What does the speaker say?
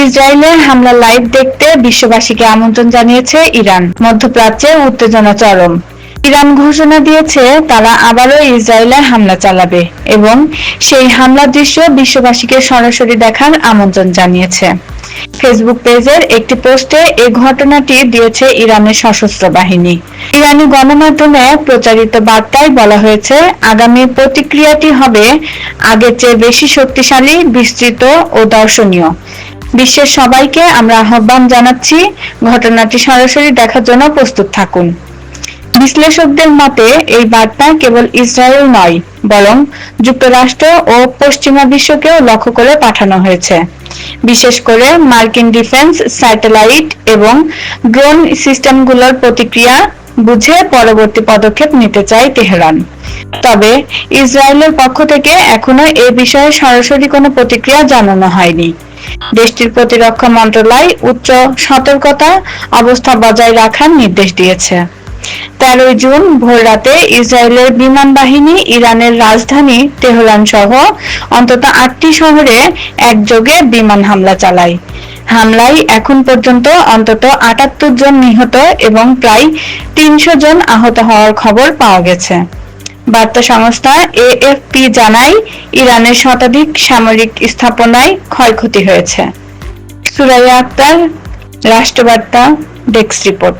ইসরায়েলের হামলা লাইভ দেখতে বিশ্ববাসীকে আমন্ত্রণ জানিয়েছে ইরান, মধ্যপ্রাচ্যে উত্তেজনা চরম। ইরান ঘোষণা দিয়েছে তারা আবারও ইসরায়েলে হামলা চালাবে এবং সেই হামলার দৃশ্য বিশ্ববাসীকে সরাসরি দেখার আমন্ত্রণ জানিয়েছে। ফেসবুক পেজের একটি পোস্টে এই ঘটনাটি দিয়েছে ইরানের সশস্ত্র বাহিনী। ইরানি গণমাধ্যমে প্রচারিত বার্তায় বলা হয়েছে, আগামী প্রতিক্রিয়াটি হবে আগের চেয়ে বেশি শক্তিশালী, বিস্তৃত ও দর্শনীয়। বিশ্বের সবাইকে আমরা আহ্বান জানাচ্ছি ঘটনাটি সরাসরি দেখার জন্য প্রস্তুত থাকুন। বিশ্লেষকদের মতে, এই বার্তা কেবল ইসরায়েল নয়, বরং যুক্তরাষ্ট্র ও পশ্চিমা বিশ্বকেও লক্ষ্য করে পাঠানো হয়েছে। বিশেষ করে মার্কিন ডিফেন্স স্যাটেলাইট এবং ড্রোন সিস্টেমগুলোর প্রতিক্রিয়া বুঝে পরবর্তী পদক্ষেপ নিতে চায় তেহরান। তবে ইসরায়েলের পক্ষ থেকে এখনও এ বিষয়ে সরাসরি কোনো প্রতিক্রিয়া জানানো হয়নি। দেশটির প্রতিরক্ষা মন্ত্রণালয় উচ্চ সতর্কতা অবস্থা বজায় রাখার নির্দেশ দিয়েছে। তেরোই জুন ভোররাতে ইসরায়েলের বিমান বাহিনী ইরানের রাজধানী তেহরান সহ অন্তত আটটি শহরে একযোগে বিমান হামলা চালায়। হামলায় এখন পর্যন্ত অন্তত আটাত্তর জন নিহত এবং প্রায় তিনশো জন আহত হওয়ার খবর পাওয়া গেছে। বার্তা সংস্থা এএফপি জানায়, ইরানের শতাধিক সামরিক স্থাপনায় ক্ষয়ক্ষতি হয়েছে। Suraiya Akter, Rashtrabarta desk report.